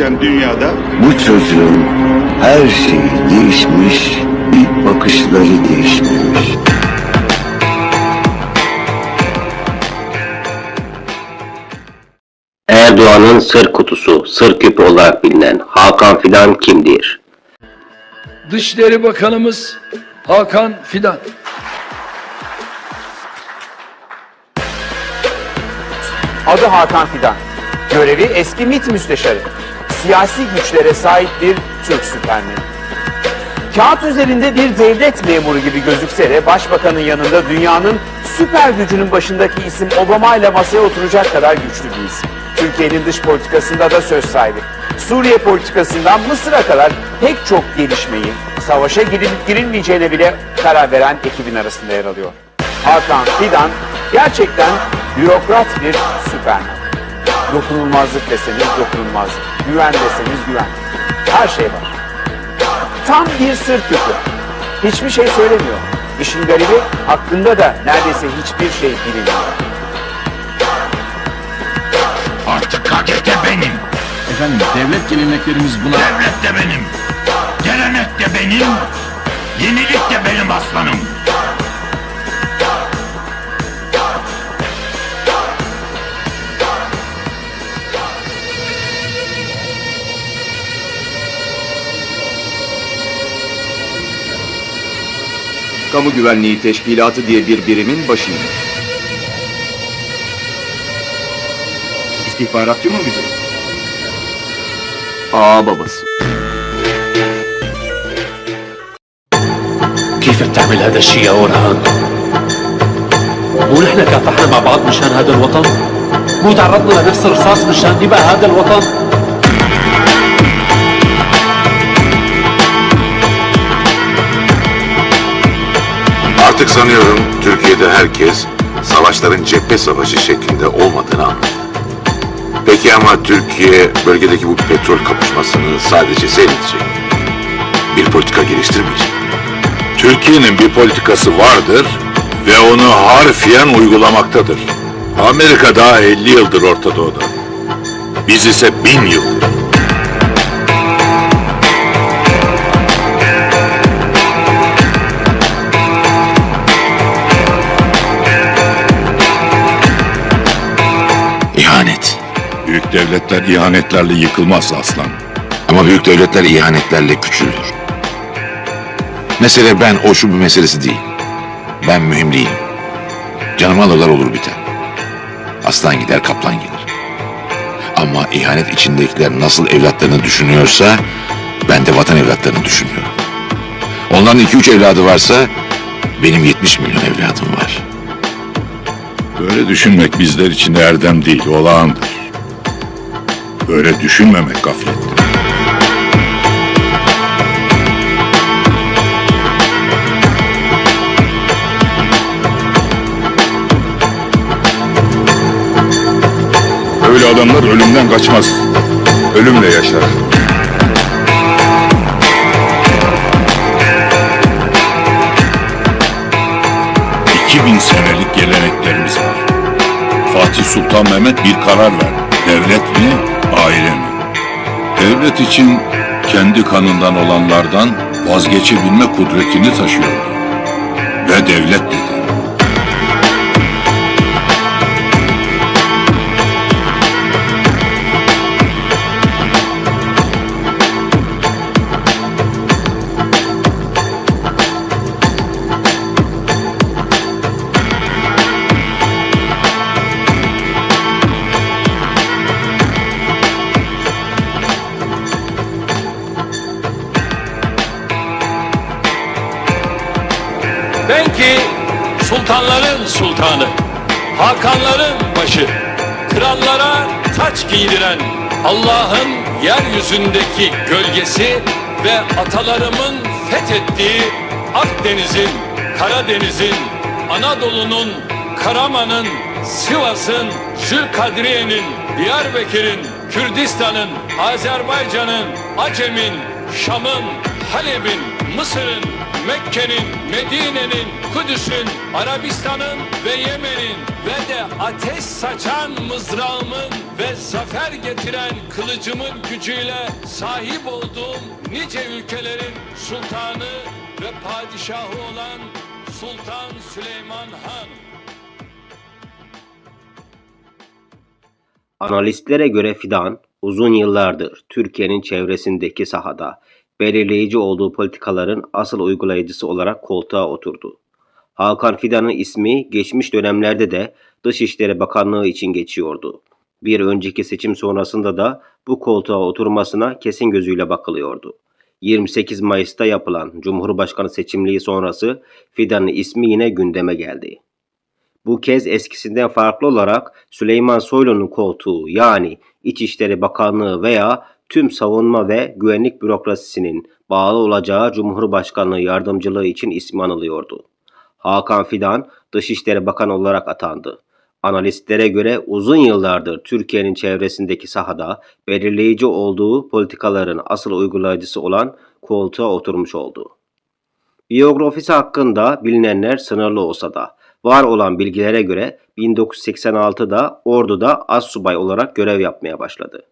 değişen dünyada Bu çocuğun her şeyi değişmiş, bir bakışları değişmemiş. Erdoğan'ın sır kutusu, sır küpü olarak bilinen Hakan Fidan kimdir? Dışişleri Bakanımız Hakan Fidan. Adı Hakan Fidan. Görevi eski MİT müsteşarı. Siyasi güçlere sahip bir Türk süpermeni. Kağıt üzerinde bir devlet memuru gibi gözükse de başbakanın yanında dünyanın süper gücünün başındaki isim Obama ile masaya oturacak kadar güçlü bir isim. Türkiye'nin dış politikasında da söz sahibi. Suriye politikasından Mısır'a kadar pek çok gelişmeyi, savaşa girilip girilmeyeceğine bile karar veren ekibin arasında yer alıyor. Hakan Fidan gerçekten bürokrat bir süpermen. Dokunulmazlık deseniz dokunulmazlık, güven deseniz güven. Her şey var. Tam bir sır küpü. Hiçbir şey söylemiyor. İşin garibi hakkında da neredeyse hiçbir şey bilinmiyor. Artık KGT benim. Efendim devlet geleneklerimiz buna Devlet de benim. Gelenek de benim. Yenilik de benim aslanım. Kamu Güvenliği Teşkilatı diye bir birimin başıyım. İstihbaratçı mı bizim? Ağa babası. كيف بتعمل هذا الشيء يا أورهان؟ مو نحن كافحنا مع بعض مشان هذا الوطن؟ مو تعرضنا لنفس الرصاص مشان دماء هذا الوطن؟ Artık sanıyorum Türkiye'de herkes savaşların cephe savaşı şeklinde olmadığını anladı. Peki ama Türkiye bölgedeki bu petrol kapışmasını sadece seyredecek. Bir politika geliştirmeyecek. Türkiye'nin bir politikası vardır ve onu harfiyen uygulamaktadır. Amerika daha 50 yıldır Orta Doğu'da. Biz ise bin yıldır. Devletler ihanetlerle yıkılmaz aslan. Ama büyük devletler ihanetlerle küçülür. Mesele ben o şu bu meselesi değil. Ben mühim değilim. Canımı alırlar olur biter. Aslan gider kaplan gelir. Ama ihanet içindekiler nasıl evlatlarını düşünüyorsa ben de vatan evlatlarını düşünüyorum. Onların iki üç evladı varsa benim 70 milyon evladım var. Böyle düşünmek bizler için erdem değil, olağandır. Böyle düşünmemek gaflettir. Öyle adamlar ölümden kaçmaz. Ölümle yaşar. İki bin senelik geleneklerimiz var. Fatih Sultan Mehmet bir karar verdi. Devlet mi, aile mi? Devlet için kendi kanından olanlardan vazgeçebilme kudretini taşıyordu. Ve devlet dedi. Sultanların sultanı, Hakanların başı, krallara taç giydiren Allah'ın yeryüzündeki gölgesi ve atalarımın fethettiği Akdeniz'in, Karadeniz'in, Anadolu'nun, Karaman'ın, Sivas'ın, Zülkadriye'nin, Diyarbakır'ın, Kürdistan'ın, Azerbaycan'ın, Acem'in, Şam'ın, Halep'in, Mısır'ın, Mekke'nin, Medine'nin, Kudüs'ün, Arabistan'ın ve Yemen'in ve de ateş saçan mızrağımın ve zafer getiren kılıcımın gücüyle sahip olduğum nice ülkelerin sultanı ve padişahı olan Sultan Süleyman Han. Analistlere göre Fidan uzun yıllardır Türkiye'nin çevresindeki sahada belirleyici olduğu politikaların asıl uygulayıcısı olarak koltuğa oturdu. Hakan Fidan'ın ismi geçmiş dönemlerde de Dışişleri Bakanlığı için geçiyordu. Bir önceki seçim sonrasında da bu koltuğa oturmasına kesin gözüyle bakılıyordu. 28 Mayıs'ta yapılan Cumhurbaşkanı seçimliği sonrası Fidan'ın ismi yine gündeme geldi. Bu kez eskisinden farklı olarak Süleyman Soylu'nun koltuğu yani İçişleri Bakanlığı veya tüm savunma ve güvenlik bürokrasisinin bağlı olacağı Cumhurbaşkanlığı yardımcılığı için ismi anılıyordu. Hakan Fidan Dışişleri Bakanı olarak atandı. Analistlere göre uzun yıllardır Türkiye'nin çevresindeki sahada belirleyici olduğu politikaların asıl uygulayıcısı olan koltuğa oturmuş oldu. Biyografisi hakkında bilinenler sınırlı olsa da var olan bilgilere göre 1986'da orduda assubay olarak görev yapmaya başladı.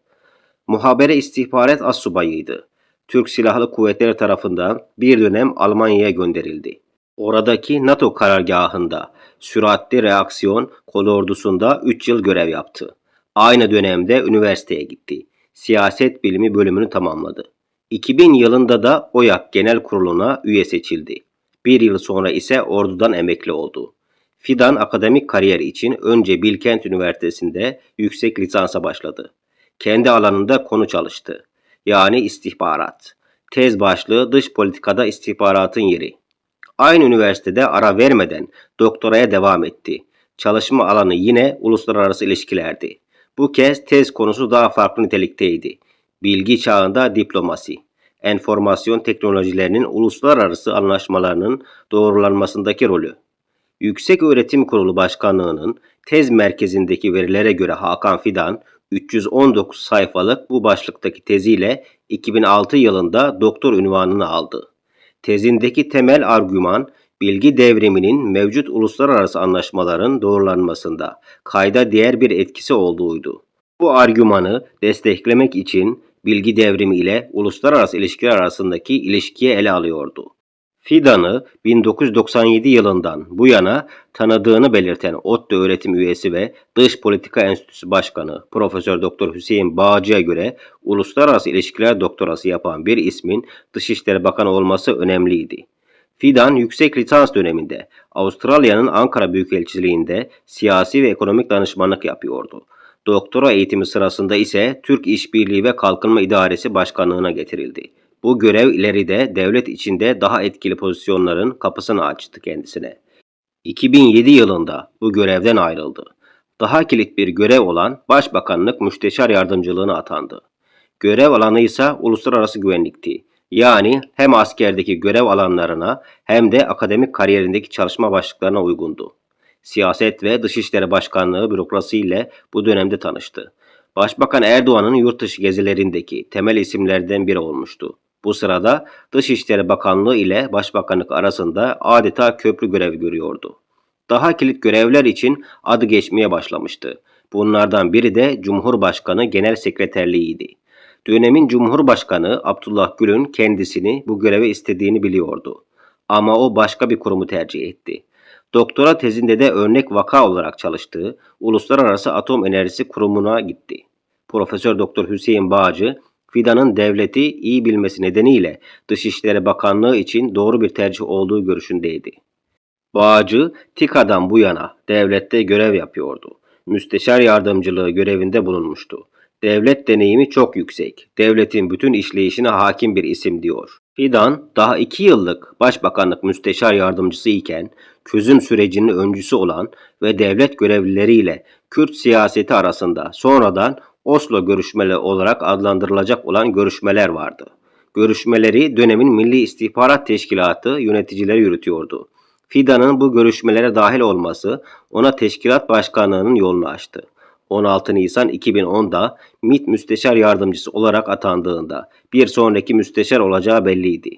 Muhabere istihbarat assubayıydı. Türk Silahlı Kuvvetleri tarafından bir dönem Almanya'ya gönderildi. Oradaki NATO karargahında süratli reaksiyon kolordusunda 3 yıl görev yaptı. Aynı dönemde üniversiteye gitti. Siyaset bilimi bölümünü tamamladı. 2000 yılında da OYAK Genel Kurulu'na üye seçildi. Bir yıl sonra ise ordudan emekli oldu. Fidan akademik kariyer için önce Bilkent Üniversitesi'nde yüksek lisansa başladı. Kendi alanında konu çalıştı. Yani istihbarat. Tez başlığı dış politikada istihbaratın yeri. Aynı üniversitede ara vermeden doktoraya devam etti. Çalışma alanı yine uluslararası ilişkilerdi. Bu kez tez konusu daha farklı nitelikteydi. Bilgi çağında diplomasi, enformasyon teknolojilerinin uluslararası anlaşmalarının doğrulanmasındaki rolü. Yüksek Öğretim Kurulu Başkanlığı'nın tez merkezindeki verilere göre Hakan Fidan 319 sayfalık bu başlıktaki teziyle 2006 yılında doktor unvanını aldı. Tezindeki temel argüman bilgi devriminin mevcut uluslararası anlaşmaların doğrulanmasında kayda değer bir etkisi olduğuydu. Bu argümanı desteklemek için bilgi devrimi ile uluslararası ilişkiler arasındaki ilişkiye ele alıyordu. Fidan'ı 1997 yılından bu yana tanıdığını belirten ODTÜ öğretim üyesi ve Dış Politika Enstitüsü Başkanı Profesör Doktor Hüseyin Bağcı'ya göre uluslararası ilişkiler doktorası yapan bir ismin Dışişleri Bakanı olması önemliydi. Fidan yüksek lisans döneminde Avustralya'nın Ankara Büyükelçiliğinde siyasi ve ekonomik danışmanlık yapıyordu. Doktora eğitimi sırasında ise Türk İşbirliği ve Kalkınma İdaresi Başkanlığına getirildi. Bu görev ileride devlet içinde daha etkili pozisyonların kapısını açtı kendisine. 2007 yılında bu görevden ayrıldı. Daha kilit bir görev olan Başbakanlık Müsteşar Yardımcılığına atandı. Görev alanı ise uluslararası güvenlikti. Yani hem askerdeki görev alanlarına hem de akademik kariyerindeki çalışma başlıklarına uygundu. Siyaset ve Dışişleri Başkanlığı bürokrasiyle bu dönemde tanıştı. Başbakan Erdoğan'ın yurt dışı gezilerindeki temel isimlerden biri olmuştu. Bu sırada Dışişleri Bakanlığı ile Başbakanlık arasında adeta köprü görev görüyordu. Daha kilit görevler için adı geçmeye başlamıştı. Bunlardan biri de Cumhurbaşkanı Genel Sekreterliğiydi. Dönemin Cumhurbaşkanı Abdullah Gül'ün kendisini bu göreve istediğini biliyordu. Ama o başka bir kurumu tercih etti. Doktora tezinde de örnek vaka olarak çalıştığı Uluslararası Atom Enerjisi Kurumu'na gitti. Profesör Doktor Hüseyin Bağcı, Fidan'ın devleti iyi bilmesi nedeniyle Dışişleri Bakanlığı için doğru bir tercih olduğu görüşündeydi. Bağcı, TİKA'dan bu yana devlette görev yapıyordu. Müsteşar yardımcılığı görevinde bulunmuştu. Devlet deneyimi çok yüksek. Devletin bütün işleyişine hakim bir isim diyor. Fidan daha iki yıllık Başbakanlık Müsteşar Yardımcısı iken çözüm sürecinin öncüsü olan ve devlet görevlileriyle Kürt siyaseti arasında sonradan Oslo görüşmeleri olarak adlandırılacak olan görüşmeler vardı. Görüşmeleri dönemin Milli İstihbarat Teşkilatı yöneticileri yürütüyordu. Fidan'ın bu görüşmelere dahil olması ona teşkilat başkanlığının yolunu açtı. 16 Nisan 2010'da MİT Müsteşar Yardımcısı olarak atandığında bir sonraki müsteşar olacağı belliydi.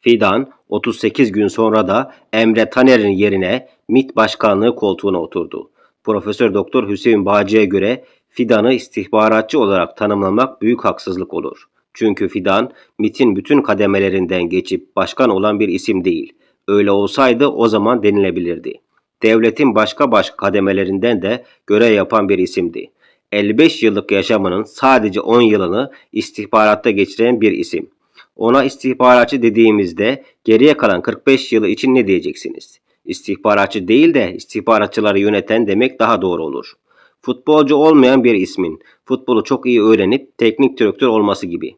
Fidan 38 gün sonra da Emre Taner'in yerine MİT Başkanlığı koltuğuna oturdu. Profesör Doktor Hüseyin Bağcı'ya göre Fidan'ı istihbaratçı olarak tanımlamak büyük haksızlık olur. Çünkü Fidan, MIT'in bütün kademelerinden geçip başkan olan bir isim değil. Öyle olsaydı o zaman denilebilirdi. Devletin başka başka kademelerinden de görev yapan bir isimdi. 55 yıllık yaşamının sadece 10 yılını istihbaratta geçiren bir isim. Ona istihbaratçı dediğimizde geriye kalan 45 yılı için ne diyeceksiniz? İstihbaratçı değil de istihbaratçıları yöneten demek daha doğru olur. Futbolcu olmayan bir ismin futbolu çok iyi öğrenip teknik direktör olması gibi.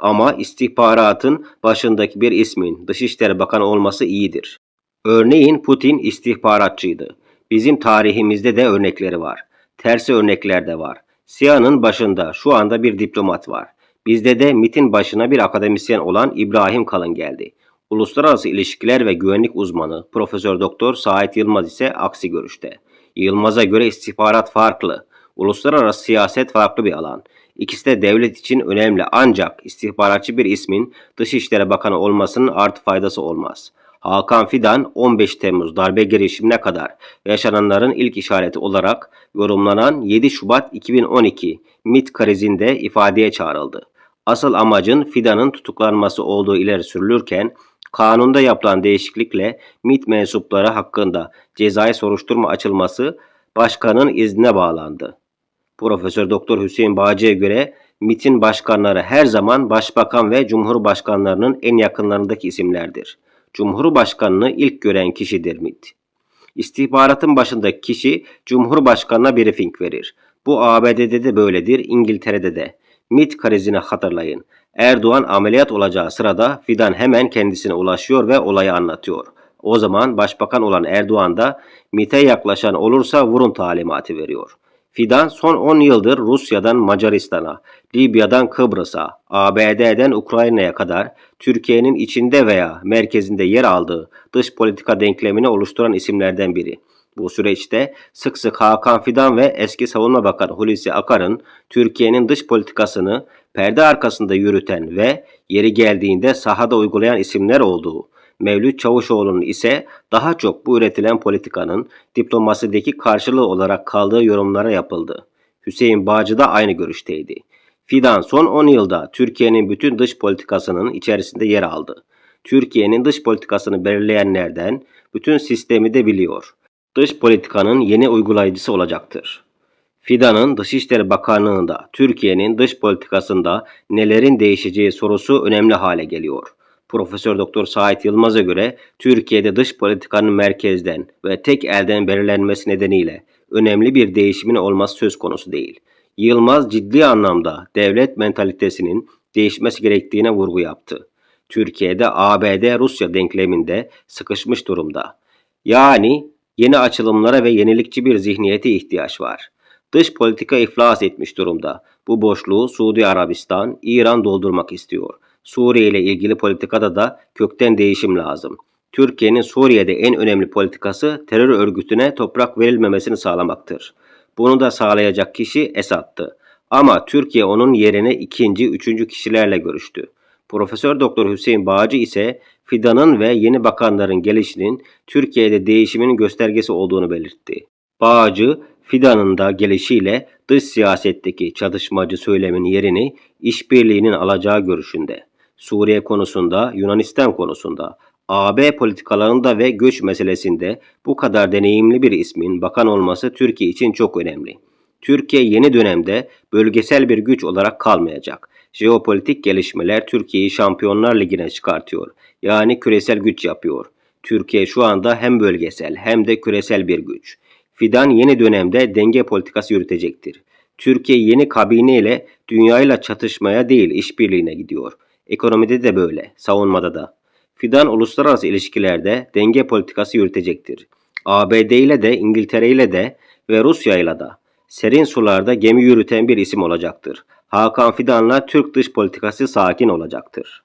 Ama istihbaratın başındaki bir ismin Dışişleri Bakanı olması iyidir. Örneğin Putin istihbaratçıydı. Bizim tarihimizde de örnekleri var. Tersi örnekler de var. SİHA'nın başında şu anda bir diplomat var. Bizde de MIT'in başına bir akademisyen olan İbrahim Kalın geldi. Uluslararası ilişkiler ve güvenlik uzmanı Profesör Doktor Sait Yılmaz ise aksi görüşte. Yılmaz'a göre istihbarat farklı. Uluslararası siyaset farklı bir alan. İkisi de devlet için önemli ancak istihbaratçı bir ismin Dışişleri Bakanı olmasının artı faydası olmaz. Hakan Fidan 15 Temmuz darbe girişimine kadar yaşananların ilk işareti olarak yorumlanan 7 Şubat 2012 MIT krizinde ifadeye çağrıldı. Asıl amacın Fidan'ın tutuklanması olduğu ileri sürülürken kanunda yapılan değişiklikle MIT mensupları hakkında cezai soruşturma açılması başkanın iznine bağlandı. Profesör Doktor Hüseyin Bağcı'ya göre MIT'in başkanları her zaman başbakan ve cumhurbaşkanlarının en yakınlarındaki isimlerdir. Cumhurbaşkanını ilk gören kişidir MIT. İstihbaratın başındaki kişi Cumhurbaşkanına briefing verir. Bu ABD'de de böyledir, İngiltere'de de. MIT krizini hatırlayın. Erdoğan ameliyat olacağı sırada Fidan hemen kendisine ulaşıyor ve olayı anlatıyor. O zaman başbakan olan Erdoğan da MIT'e yaklaşan olursa vurun talimatı veriyor. Fidan son 10 yıldır Rusya'dan Macaristan'a, Libya'dan Kıbrıs'a, ABD'den Ukrayna'ya kadar Türkiye'nin içinde veya merkezinde yer aldığı dış politika denklemini oluşturan isimlerden biri. Bu süreçte sık sık Hakan Fidan ve eski Savunma Bakanı Hulusi Akar'ın Türkiye'nin dış politikasını perde arkasında yürüten ve yeri geldiğinde sahada uygulayan isimler olduğu, Mevlüt Çavuşoğlu'nun ise daha çok bu üretilen politikanın diplomasideki karşılığı olarak kaldığı yorumlara yapıldı. Hüseyin Bağcı da aynı görüşteydi. Fidan son 10 yılda Türkiye'nin bütün dış politikasının içerisinde yer aldı. Türkiye'nin dış politikasını belirleyenlerden bütün sistemi de biliyor. Dış politikanın yeni uygulayıcısı olacaktır. Fidan'ın Dışişleri Bakanlığı'nda Türkiye'nin dış politikasında nelerin değişeceği sorusu önemli hale geliyor. Profesör Doktor Sait Yılmaz'a göre Türkiye'de dış politikanın merkezden ve tek elden belirlenmesi nedeniyle önemli bir değişimin olması söz konusu değil. Yılmaz ciddi anlamda devlet mentalitesinin değişmesi gerektiğine vurgu yaptı. Türkiye'de ABD-Rusya denkleminde sıkışmış durumda. Yani yeni açılımlara ve yenilikçi bir zihniyete ihtiyaç var. Dış politika iflas etmiş durumda. Bu boşluğu Suudi Arabistan, İran doldurmak istiyor. Suriye ile ilgili politikada da kökten değişim lazım. Türkiye'nin Suriye'de en önemli politikası terör örgütüne toprak verilmemesini sağlamaktır. Bunu da sağlayacak kişi Esad'tı. Ama Türkiye onun yerine ikinci, üçüncü kişilerle görüştü. Profesör Doktor Hüseyin Bağcı ise Fidan'ın ve yeni bakanların gelişinin Türkiye'de değişimin göstergesi olduğunu belirtti. Bağcı, Fidan'ın da gelişiyle dış siyasetteki çatışmacı söylemin yerini işbirliğinin alacağı görüşünde. Suriye konusunda, Yunanistan konusunda, AB politikalarında ve göç meselesinde bu kadar deneyimli bir ismin bakan olması Türkiye için çok önemli. Türkiye yeni dönemde bölgesel bir güç olarak kalmayacak. Jeopolitik gelişmeler Türkiye'yi Şampiyonlar Ligi'ne çıkartıyor. Yani küresel güç yapıyor. Türkiye şu anda hem bölgesel hem de küresel bir güç. Fidan yeni dönemde denge politikası yürütecektir. Türkiye yeni kabine dünyayla çatışmaya değil işbirliğine gidiyor. Ekonomide de böyle, savunmada da. Fidan uluslararası ilişkilerde denge politikası yürütecektir. ABD ile de İngiltere ile de ve Rusya ile de serin sularda gemi yürüten bir isim olacaktır. Hakan Fidan'la Türk dış politikası sakin olacaktır.